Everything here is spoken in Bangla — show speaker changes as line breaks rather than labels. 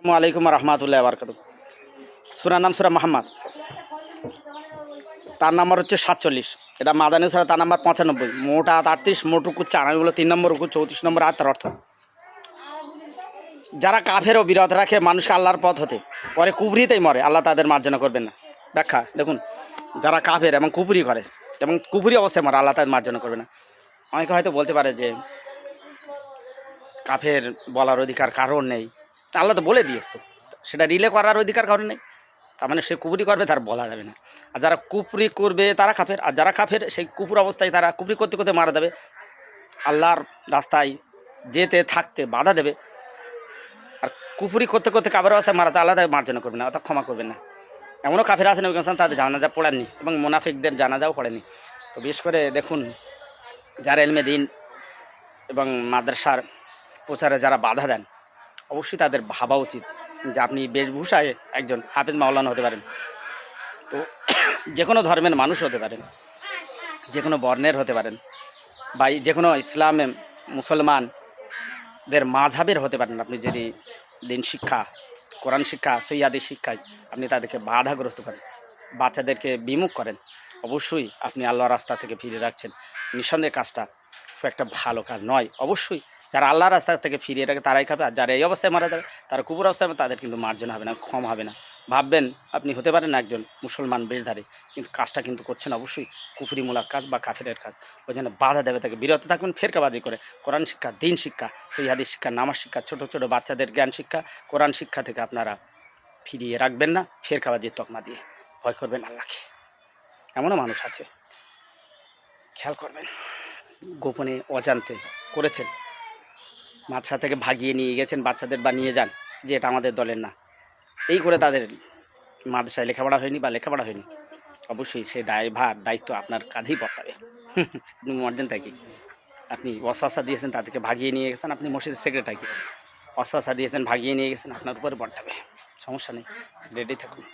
আসসালামু আলাইকুম রহমতুল্লাহ বারকাত সুরার নাম সুরা মাহমদ তার নাম্বার হচ্ছে সাতচল্লিশ। এটা মাদানি ছাড়া তার নাম্বার পঁচানব্বই। মোট হাত আটত্রিশ, মোট রুকু চার। আমি বলো তিন নম্বর রুকু, চৌত্রিশ নম্বর হাত তার অর্থ। যারা কাফেরও বিরত রাখে, মানুষকে আল্লাহর পথ হতে। পরে কুবরিতেই মরে। আল্লাহ তাদের মার্জনা করবেন না। ব্যাখ্যা, দেখুন। যারা কাফের এবং কুপুরি করে, এবং কুপুরি অবস্থায় মরে, আল্লাহ তাদের মার্জনা করবে না। অনেকে হয়তো বলতে পারে যে, কাফের বলার অধিকার কারণ নেই। আল্লাহ তো বলে দিয়েছ সেটা রিলে করার অধিকার কারণ নেই। তার মানে সে কুপুরি করবে, তার বলা যাবে না। আর যারা কুপুরি করবে, তারা কাফের। আর যারা কাফের, সেই কুপুর অবস্থায় তারা কুপুরি করতে করতে মারা দেবে আল্লাহর রাস্তায় যেতে, থাকতে বাধা দেবে। আর কুপুরি করতে করতে কাবের অবস্থায় মারাতে আল্লাহ তাকে মার্জনা করবে না, অর্থাৎ ক্ষমা করবে না। এমনও কাফের নবী হাসান তাদের জানাজা পড়েননি এবং মোনাফিকদের জানাজাও পড়েনি তো বিশেষ করে দেখুন, যারা এলমে দিন এবং মাদ্রাসার প্রচারে যারা বাধা দেন অবশ্যই তাদের ভাবা উচিত যে আপনি বেশভূষায় একজন হাফিজ মাওলানা হতে পারেন। তো যে কোনো ধর্মের মানুষ হতে পারেন, যে কোনো বর্ণের হতে পারেন বা যে কোনো ইসলামে মুসলমানদের মাঝাবের হতে পারেন। আপনি যদি দিন শিক্ষা, কোরআন শিক্ষা সৈয়াদি শিক্ষায় আপনি তাদেরকে বাধাগ্রস্ত করেন, বাচ্চাদেরকে বিমুখ করেন, অবশ্যই আপনি আল্লাহ রাস্তা থেকে ফিরে রাখছেন। নিঃসন্দেহে কাজটা খুব একটা ভালো কাজ নয়। অবশ্যই যারা আল্লাহর রাস্তা থেকে ফিরিয়ে রাখে তারাই খাবে, আর যারা এই অবস্থায় মারা যাবে, তারা কুকুর অবস্থায় তাদের কিন্তু মার্জন হবে না, ক্ষম হবে না। ভাববেন, আপনি হতে পারেন একজন মুসলমান বেশধারী, কিন্তু কাজটা কিন্তু করছেন অবশ্যই কুফরিমূলক কাজ বা কাফেরের কাজ। ওই জন্য বাধা দেবে তাকে, বিরত থাকবেন, ফেরকাবাজি করে। কোরআন শিক্ষা, দিন শিক্ষা সেই হাদিস শিক্ষা, নামাজ শিক্ষা, ছোটো ছোটো বাচ্চাদের জ্ঞান শিক্ষা, কোরআন শিক্ষা থেকে আপনারা ফিরিয়ে রাখবেন না, ফেরকাবাজির তকমা দিয়ে। ভয় করবেন আল্লাহকে। এমনও মানুষ আছে। খেয়াল করবেন, গোপনে অজান্তে করেছেন। মাদ্রাসা থেকে ভাগিয়ে নিয়ে গেছেন, বাচ্চাদের বা নিয়ে যান, যে এটা আমাদের দলের না। এই করে তাদের মাদ্রাসায় লেখাপড়া হয়নি বা লেখাপড়া হয়নি। অবশ্যই সেই দায়ভার, দায়িত্ব আপনার কাঁধেই বর্তাবে আপনি মর্যাদা কি? আপনি অশাসা দিয়েছেন, তাদেরকে ভাগিয়ে নিয়ে গেছেন, আপনি মসজিদের সেক্রেটারি অশাসা দিয়েছেন, ভাগিয়ে নিয়ে গেছেন, আপনার উপরে বর্তাবে সমস্যা নেই রেডি থাকুন।